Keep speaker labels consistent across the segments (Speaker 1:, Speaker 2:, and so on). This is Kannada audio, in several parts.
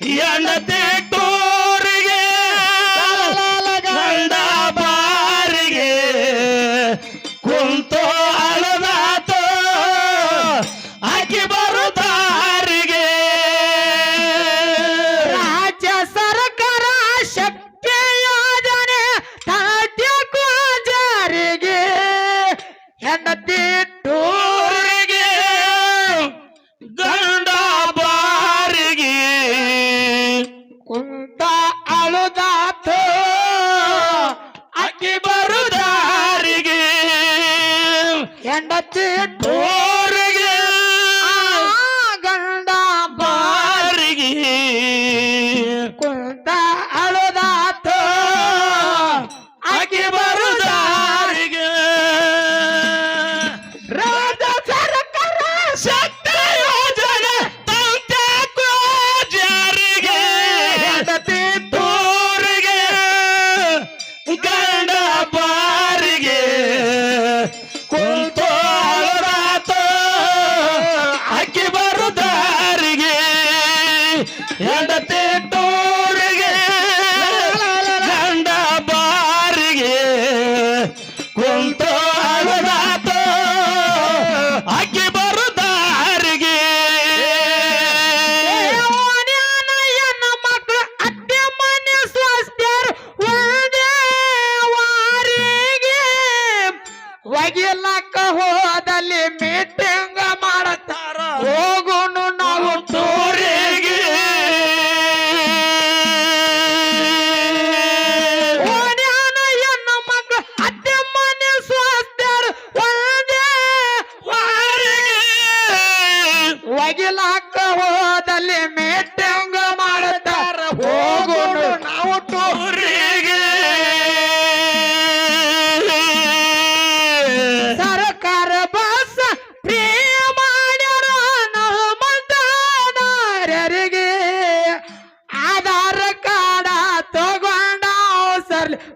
Speaker 1: இயந்தே Yeah. ఎంత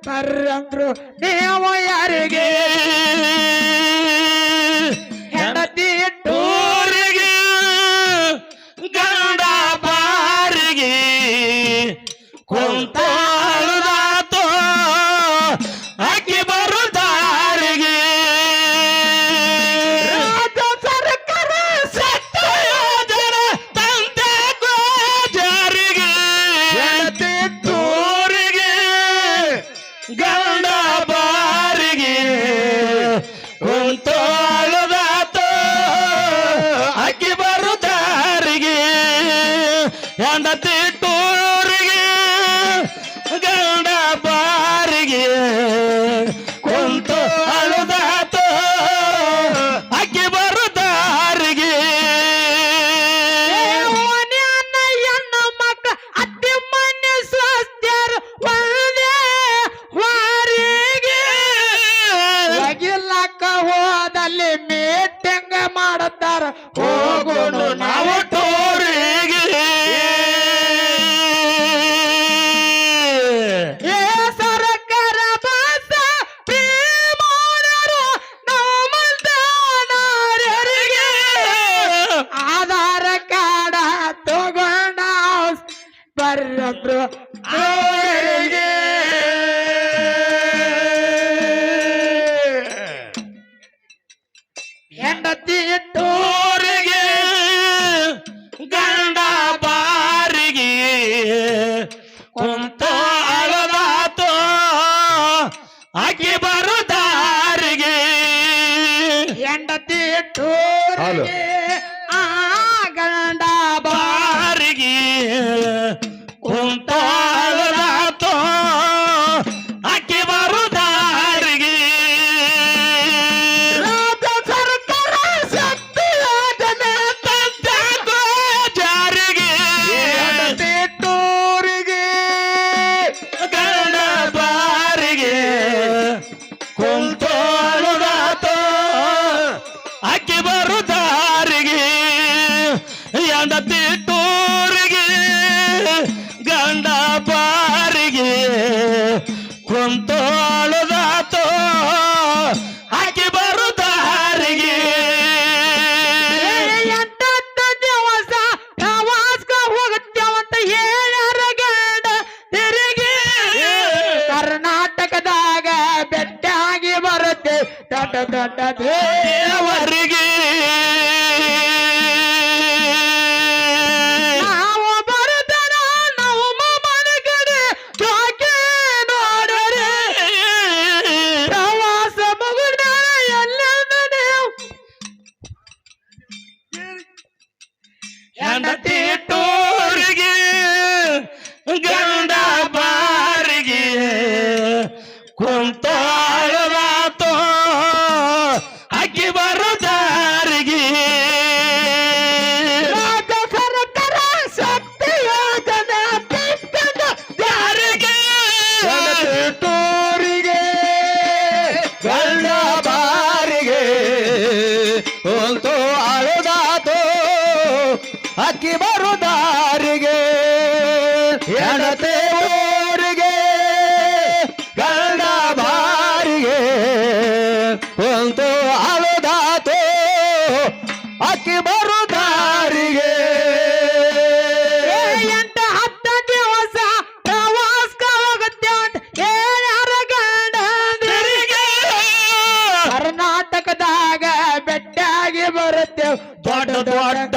Speaker 1: ಬರ್ರಂದ್ರು ನೀವು ಯಾರಿಗೆ ಯಾರದ್ರು ಅವರಿಗೆ. ಹೆಂಡತಿ ಇಟ್ಟೋರಿಗೆ ಗಂಡ
Speaker 2: ಬಾರಿಗೆ ಕುಂತ ಅಳದಾತು ಆಕೆ ಬರುದಾರಿಗೆ.
Speaker 1: ಹೆಂಡತಿ
Speaker 2: ಇಟ್ಟೋರಿಗೆ ದೊಡ್ಡ ದೊಡ್ಡ
Speaker 1: ದೇವರಿಗೆ ಹೆಂಡತಿ ತೋರಿಗೆ ಗಂಡ ಕಲ್ತೋ ಆಳುದಾತೋ ಅಕ್ಕಿ
Speaker 3: ಬರುದಾರಿಗೆ. ಹೆಣತೆ
Speaker 2: ಬರುತ್ತೆ
Speaker 1: ದೊಡ್ಡ ದೊಡ್ಡ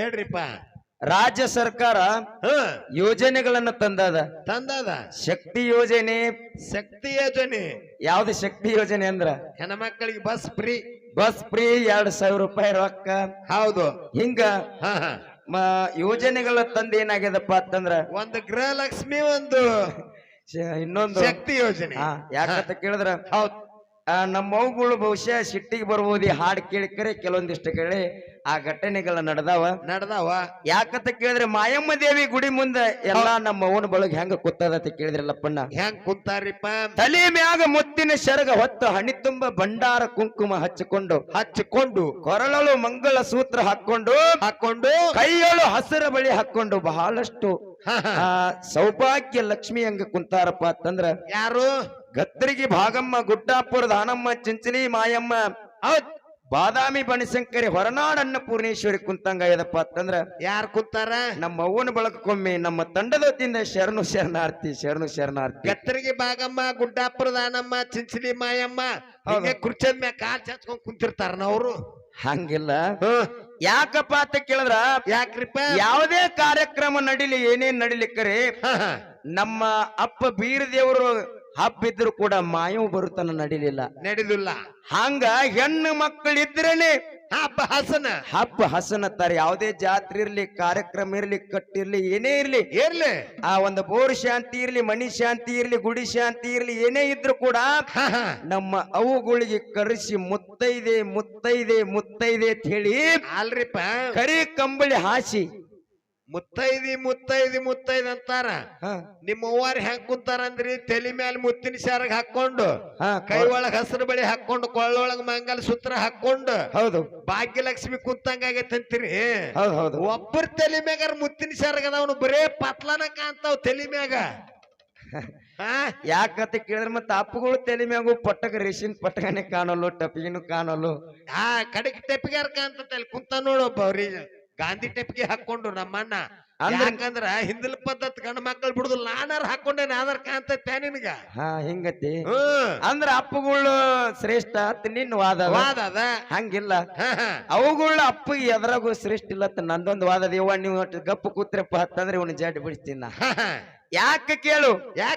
Speaker 3: ಹೇಳ್ರಿಪ್ಪ.
Speaker 4: ರಾಜ್ಯ ಸರ್ಕಾರ ಯೋಜನೆಗಳನ್ನ ತಂದದ.
Speaker 3: ತಂದದ.
Speaker 4: ಶಕ್ತಿ ಯೋಜನೆ.
Speaker 3: ಶಕ್ತಿ ಯೋಜನೆ.
Speaker 4: ಯಾವ್ದು ಶಕ್ತಿ ಯೋಜನೆ ಅಂದ್ರ?
Speaker 3: ಹೆಣ್ಮಕ್ಳಿಗೆ ಬಸ್ ಫ್ರೀ.
Speaker 4: ಬಸ್ ಫ್ರೀ ಎರಡ್ ಸಾವಿರ ರೂಪಾಯಿ ರೊಕ್ಕ.
Speaker 3: ಹೌದು.
Speaker 4: ಹಿಂಗ ಯೋಜನೆಗಳ ತಂದ ಏನಾಗ್ಯದಪ್ಪ ಅಂತಂದ್ರ?
Speaker 3: ಒಂದು ಗೃಹಲಕ್ಷ್ಮಿ ಒಂದು
Speaker 4: ಇನ್ನೊಂದು.
Speaker 3: ಶಕ್ತಿ ಯೋಜನೆ.
Speaker 4: ಯಾಕಂತ ಕೇಳಿದ್ರ?
Speaker 3: ಹೌದ್.
Speaker 4: ಆ, ನಮ್ಮ ಮೌಗಳು ಬಹುಶಃ ಸಿಟ್ಟಿಗೆ ಬರ್ಬೋದು ಹಾಡು ಕೇಳಿಕರೆ ಕೆಲವೊಂದಿಷ್ಟು ಕೇಳಿ ಆ ಘಟನೆಗಳ ನಡೆದಾವ.
Speaker 3: ನಡ್ದಾವ.
Speaker 4: ಯಾಕಂತ ಕೇಳಿದ್ರೆ ಮಾಯಮ್ಮ ದೇವಿ ಗುಡಿ ಮುಂದೆ ಎಲ್ಲಾ ನಮ್ಮ ಅವನ ಬಳಗ ಹೆಂಗ ಕೂತದ ಅಂತ ಕೇಳಿದ್ರಲ್ಲಪ್ಪಣ್ಣ
Speaker 3: ಹೆಂಗ್ ಕೂತಾರಿಪ್ಪ?
Speaker 4: ತಲೆ ಮ್ಯಾಗ ಮುತ್ತಿನ ಶರಗ ಹೊತ್ತು ಹಣಿ ತುಂಬ ಭಂಡಾರ ಕುಂಕುಮ ಹಚ್ಚಿಕೊಂಡು
Speaker 3: ಹಚ್ಚಿಕೊಂಡು
Speaker 4: ಕೊರಳಲು ಮಂಗಳ ಸೂತ್ರ ಹಾಕೊಂಡು
Speaker 3: ಹಾಕೊಂಡು
Speaker 4: ಕೈಗಳು ಹಸಿರ ಬಳಿ ಹಾಕೊಂಡು ಬಹಳಷ್ಟು ಸೌಭಾಗ್ಯ ಲಕ್ಷ್ಮಿ ಹಂಗ ಕುಂತಾರಪ್ಪ ಅಂತಂದ್ರ
Speaker 3: ಯಾರು?
Speaker 4: ಗದ್ದರಿಗೆ ಭಾಗಮ್ಮ ಗುಡ್ಡಾಪುರ ದಾನಮ್ಮ ಚಿಂಚಲಿ ಮಾಯಮ್ಮ ಬಾದಾಮಿ ಬನಶಂಕರಿ ಹೊರನಾಡನ್ನ ಪೂರ್ಣೇಶ್ವರಿ ಕುಂತಂಗ ಇದಪ್ಪ ಅಂತಂದ್ರ
Speaker 3: ಯಾರು ಕುಂತಾರ?
Speaker 4: ನಮ್ಮ ಅವ್ವನ ಬಳಕಕ್ಕೊಮ್ಮೆ ನಮ್ಮ ತಂಡದ ವತಿಯಿಂದ ಶರಣು ಶರಣಾರ್ಥಿ ಶರಣು ಶರಣಾರ್ಥಿ.
Speaker 3: ಗತ್ತರಿಗೆ ಬಾಗಮ್ಮ ಗುಡ್ಡಾಪುರ ದಾನಮ್ಮ ಚಿಂಚಲಿ ಮಾಯಮ್ಮ ಹೀಗೆ ಕುರ್ಚದ ಮ್ಯಾಗ ಕಾಲ್ ಚಾಚ್ಕೊಂಡ್ ಕುಂತಿರ್ತಾರ ಅವ್ರು.
Speaker 4: ಹಂಗಿಲ್ಲ. ಯಾಕಪ್ಪ ಅಂತ ಕೇಳಿದ್ರ?
Speaker 3: ಯಾಕ್ರಿಪ್ಪ?
Speaker 4: ಯಾವುದೇ ಕಾರ್ಯಕ್ರಮ ನಡಿಲಿ ಏನೇನ್ ನಡಿಲಿಕ್ಕರಿ. ನಮ್ಮ ಅಪ್ಪ ಬೀರದೇವರು ಹಬ್ಬಿದ್ರು ಕೂಡ ಮಾಯವು ಬರುತ್ತನ ನಡಿಲಿಲ್ಲ.
Speaker 3: ನಡೆದಿಲ್ಲ
Speaker 4: ಹಂಗ ಹೆಣ್ಣು ಮಕ್ಕಳಿದ್ರೇನೆ
Speaker 3: ಹಬ್ಬ ಹಸನ.
Speaker 4: ಹಬ್ಬ ಹಸನ ತರ ಯಾವುದೇ ಜಾತ್ರೆ ಇರ್ಲಿ ಕಾರ್ಯಕ್ರಮ ಇರ್ಲಿ ಕಟ್ಟಿರ್ಲಿ ಏನೇ ಇರ್ಲಿ.
Speaker 3: ಇರ್ಲಿ.
Speaker 4: ಆ ಒಂದು ಬೋರ್ ಶಾಂತಿ ಇರ್ಲಿ ಮಣಿ ಶಾಂತಿ ಇರ್ಲಿ ಗುಡಿ ಶಾಂತಿ ಇರ್ಲಿ ಏನೇ ಇದ್ರು ಕೂಡ. ನಮ್ಮ ಅವುಗಳಿಗೆ ಕರೆಸಿ ಮುತ್ತೈದೆ ಮುತ್ತೈದೆ ಮುತ್ತೈದೆ ಅಂತ ಹೇಳಿ
Speaker 3: ಅಲ್ರಿಪ್ಪ.
Speaker 4: ಕರಿ ಕಂಬಳಿ ಹಾಸಿ
Speaker 3: ಮುತ್ತೈದಿ ಮುತ್ತೈದಿ ಮುತ್ತೈದಿ ಅಂತಾರ.
Speaker 4: ಹ,
Speaker 3: ನಿಮ್ಮ ಅವ್ವಾರ ಹೆಂಗ್ ಕುಂತಾರ ಅಂದ್ರಿ ತಲಿ ಮ್ಯಾಲ ಮುತ್ತಿನ ಶಾರಗ್ ಹಾಕೊಂಡು
Speaker 4: ಹ,
Speaker 3: ಕೈ ಒಳಗ್ ಹಸಿರು ಬಳಿ ಹಾಕೊಂಡು ಕೊಳ್ಳೊಳಗ್ ಮಂಗಲ್ ಸೂತ್ರ ಹಾಕೊಂಡು
Speaker 4: ಹೌದು.
Speaker 3: ಭಾಗ್ಯಲಕ್ಷ್ಮಿ ಕುಂತಂಗ ಆಗೈತಂತೀರಿ
Speaker 4: ಹೌದು ಹೌದು.
Speaker 3: ಒಬ್ಬರ ತಲೆ ಮ್ಯಾಗಾರ ಮುತ್ತಿನ ಶಾರಗ್ ಅದಾವನು ಬರೇ ಪತ್ಲನ ಕಾಂತಾವ್ ತಲೆ ಮ್ಯಾಗ. ಹಾ.
Speaker 4: ಯಾಕಂತ ಕೇಳಿದ್ರೆ ಮತ್ತೆ ಅಪ್ಪುಗಳು ತಲೆ ಮ್ಯಾಗು ಪಟ್ಟಕ ರೇಷನ್ ಪಟ್ಟಕನೆ ಕಾಣಲ್ಲು ಟಪಿಗಿನೂ ಕಾಣಲ್ಲು.
Speaker 3: ಆ ಕಡೆಗೆ ಟಪಿಗಾರ ಕಾಣ್ತೈತೆ ಅಲ್ಲಿ ಕುಂತ ನೋಡಪ್ಪ ಅವ್ರಿಗೆ. ಗಾಂಧಿ ಟೈಪ್ಗೆ ಹಾಕೊಂಡು ನಮ್ಮಣ್ಣ.
Speaker 4: ಅಂದ್ರ-
Speaker 3: ಯಾಕಂದ್ರ ಹಿಂದಿನ ಪದ್ಧತಿ ಗಂಡ ಮಕ್ಕಳು ಬಿಡುದು ನಾನಾರ ಹಾಕೊಂಡೇನ ಆಧಾರ್ ಕಾಣ್ತೈತೆ ನಿನಗ?
Speaker 4: ಹಾ ಹಿಂಗತಿ. ಅಂದ್ರ ಅಪ್ಪಗಳು ಶ್ರೇಷ್ಠ ಅಂತ ನಿನ್ನ ವಾದ.
Speaker 3: ವಾದ ಅದ.
Speaker 4: ಹಂಗಿಲ್ಲ. ಅವುಗಳ ಅಪ್ಪ ಎದ್ರಾಗೂ ಶ್ರೇಷ್ಠ ಇಲ್ಲ ನಂದೊಂದು ವಾದ ಇವ್ ನೀವು ಗಪ್ಪು ಕೂತ್ರಪ್ಪ ಅಂತಂದ್ರೆ ಇವನು ಜಡ್ ಬಿಡಿಸ್ತೀನಿ. ಯಾಕೆ ಕೇಳು?
Speaker 3: ಯಾಕ್